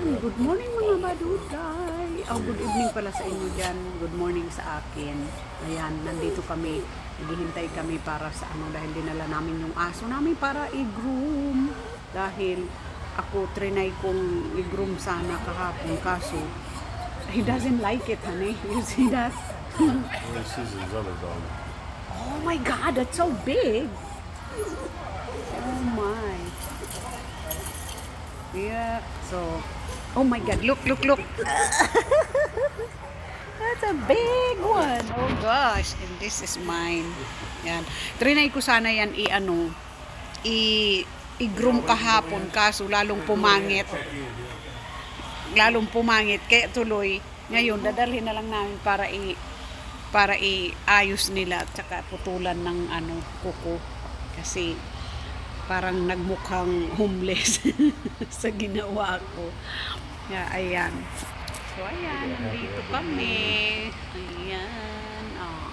Ayan, good morning mga baduday. Oh, good evening pala sa inyo dyan. Good morning sa akin. Ayan, nandito kami. Naghihintay kami para sa ano dahil dinala namin yung aso namin para i-groom. Dahil ako trinay kong i-groom sana kahapon kaso he doesn't like it, honey. You see that? Well, she's his other dog. Oh my God, that's so big. Oh my. Yeah. So, oh my God, look, look, look. That's a big one. Oh gosh, and this is mine. Yan. Trinay ko sana yan i-ano, i i-groom kahapon kaso lalong pumangit. Lalong pumangit kaya tuloy ngayon dadalhin na lang namin para i para iayos nila at saka putulan ng ano kuko kasi parang nagmukhang homeless sa ginawa ko. Yeah, ayan. So, ayan. Nandito kami. Ayan. Oh.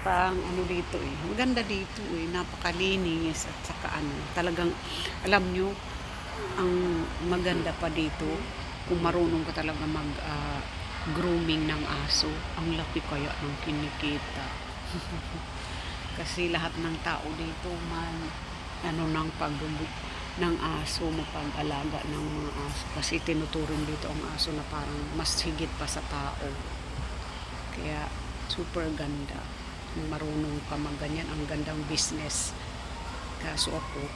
Pang ano dito eh. Maganda dito eh. Napakalinis at saka ano. Talagang, alam nyo, ang maganda pa dito, kung marunong ka talaga mag ah, grooming ng aso, ang laki kaya ng kinikita. Kasi lahat ng tao dito man ano ng pag ng aso, mapag-alaga ng mga aso. Kasi tinuturing dito ang aso na parang mas higit pa sa tao. Kaya super ganda. Marunong ka magganyan, ang gandang business. Kaso ako,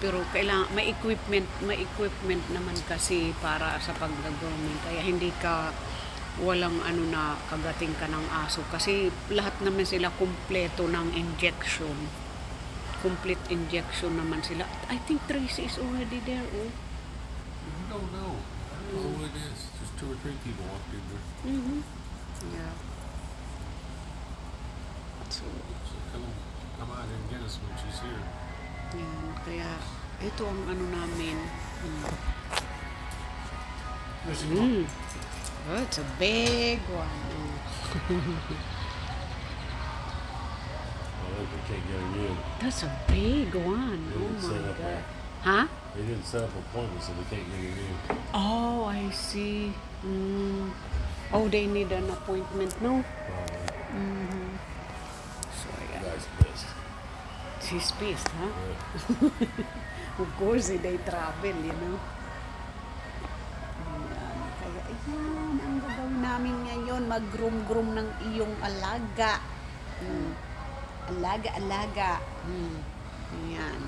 pero kailangan may equipment, may equipment naman kasi para sa pag-grooming. Kaya hindi ka walang ano na kagating ka ng aso kasi lahat naman sila kumpleto ng injection. Complete injection naman sila. I think Tracy is already there. Oh. You don't know. I don't know who it is. Just two or three people walked in there. Mhm. Yeah. So, So come, come out and get us when she's here. yan. Kaya ito ang ano namin. Mm. Mm. Oh, it's a big one. They can't get him in. That's a big one. They Oh didn't set my up God. a, Huh? they didn't set up appointments, so they can't get him in. Oh, I see. Mm. Oh, they need an appointment, no? Mm-hmm. So, the yeah. guy's pissed. She's pissed, huh? Yeah. Of course, they travel, you know? Ayan, ang gagawin namin ngayon, mag-groom-groom ng iyong alaga. Mm. Alaga, alaga. Mm. Ayan.